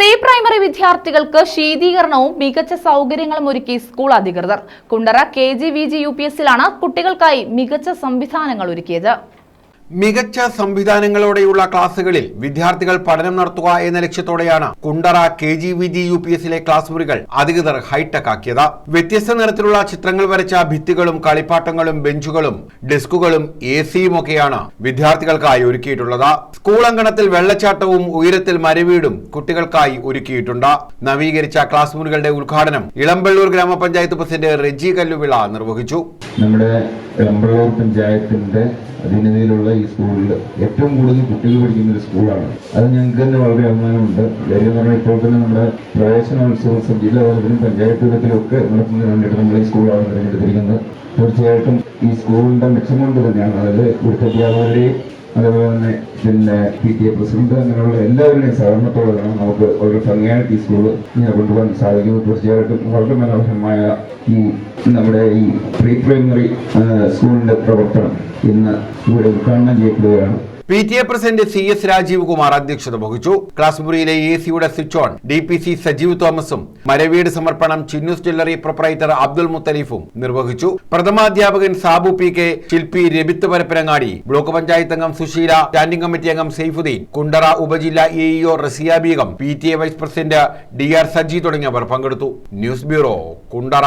Pre primary വിദ്യാർത്ഥികൾക്ക് ശീതീകരണവും മികച്ച സൗകര്യങ്ങളും ഒരുക്കി സ്കൂൾ അധികൃതർ. Kundara K G V G U P എസിലാണ് കുട്ടികൾക്കായി മികച്ച സംവിധാനങ്ങൾ ഒരുക്കിയത്. മികച്ച സംവിധാനങ്ങളോടെയുള്ള ക്ലാസുകളിൽ വിദ്യാർത്ഥികൾ പഠനം നടത്തുക എന്ന ലക്ഷ്യത്തോടെയാണ് Kundara K G V G U P എസിലെ ക്ലാസ് മുറികൾ അധികൃതർ ഹൈടെക് ആക്കിയത്. വ്യത്യസ്ത നിറത്തിലുള്ള ചിത്രങ്ങൾ വരച്ച ഭിത്തികളും കളിപ്പാട്ടങ്ങളും ബെഞ്ചുകളും ഡെസ്കുകളും എ സിയും ഒക്കെയാണ് വിദ്യാർത്ഥികൾക്കായി ഒരുക്കിയിട്ടുള്ളത്. സ്കൂൾ അങ്കണത്തിൽ വെള്ളച്ചാട്ടവും ഉയരത്തിൽ മരവീടും കുട്ടികൾക്കായി ഒരുക്കിയിട്ടുണ്ട്. നവീകരിച്ച ക്ലാസ് മുറികളുടെ ഉദ്ഘാടനം ഇളമ്പള്ളൂർ ഗ്രാമപഞ്ചായത്ത് പ്രസിഡന്റ് റെജി കല്ലുവിള നിർവഹിച്ചു. നമ്മുടെ എളമ്പള്ളൂർ പഞ്ചായത്തിന്റെ അധീനതയിലുള്ള ഈ സ്കൂളിൽ ഏറ്റവും കൂടുതൽ കുട്ടികൾ പഠിക്കുന്ന ഒരു സ്കൂളാണ്. അത് ഞങ്ങൾക്ക് തന്നെ വളരെ അഭിമാനമുണ്ട്. കാര്യം പറഞ്ഞാൽ ഇപ്പോൾ തന്നെ നമ്മുടെ പ്രവേശനോത്സവം ജില്ലാ തലത്തിലും പഞ്ചായത്ത് തലത്തിലൊക്കെ നടത്തുന്നതിന് വേണ്ടിയിട്ട് നമ്മൾ ഈ സ്കൂളാണ് തിരഞ്ഞെടുത്തിരിക്കുന്നത്. തീർച്ചയായിട്ടും ഈ സ്കൂളിന്റെ മെച്ചം കൊണ്ട് തന്നെയാണ്. അതായത് ഇവിടുത്തെ അധ്യാപകരുടെയും അതേപോലെ തന്നെ പിന്നെ പി ടി എ പ്രസിഡന്റ് അങ്ങനെയുള്ള എല്ലാവരുടെയും സഹകരണത്തോടെ വേണം നമുക്ക് ഒരു ഭംഗിയായിട്ട് ഈ സ്കൂൾ ഇങ്ങനെ കൊണ്ടുപോകാൻ സാധിക്കുന്നത്. തീർച്ചയായിട്ടും വളരെ മനോഹരമായ ഈ നമ്മുടെ ഈ പ്രീ പ്രൈമറി സ്കൂളിന്റെ പ്രവർത്തനം ഇന്ന് ഇവിടെ ഉദ്ഘാടനം ചെയ്യപ്പെടുകയാണ്. P T A president C S Rajeev Kumar അധ്യക്ഷത വഹിച്ചു. ക്ലാസ് മുറിയിലെ എ സിയുടെ switch on. D P C Sajeev തോമസും മരവീട് സമർപ്പണം ചിന്നു ജ്വല്ലറി പ്രൊപ്രൈറ്റർ അബ്ദുൾ മുത്തലീഫും നിർവഹിച്ചു. പ്രഥമാധ്യാപകൻ സാബു പി കെ ശില്പി രബിത്ത് പരപ്പരങ്ങാടി ബ്ലോക്ക് പഞ്ചായത്ത് അംഗം സുശീല സ്റ്റാൻഡിംഗ് കമ്മിറ്റി അംഗം സൈഫുദ്ദീൻ കുണ്ടറ ഉപജില്ല A E O Razia Begum P T A vice president D R Saji തുടങ്ങിയവർ പങ്കെടുത്തു. News bureau Kundara.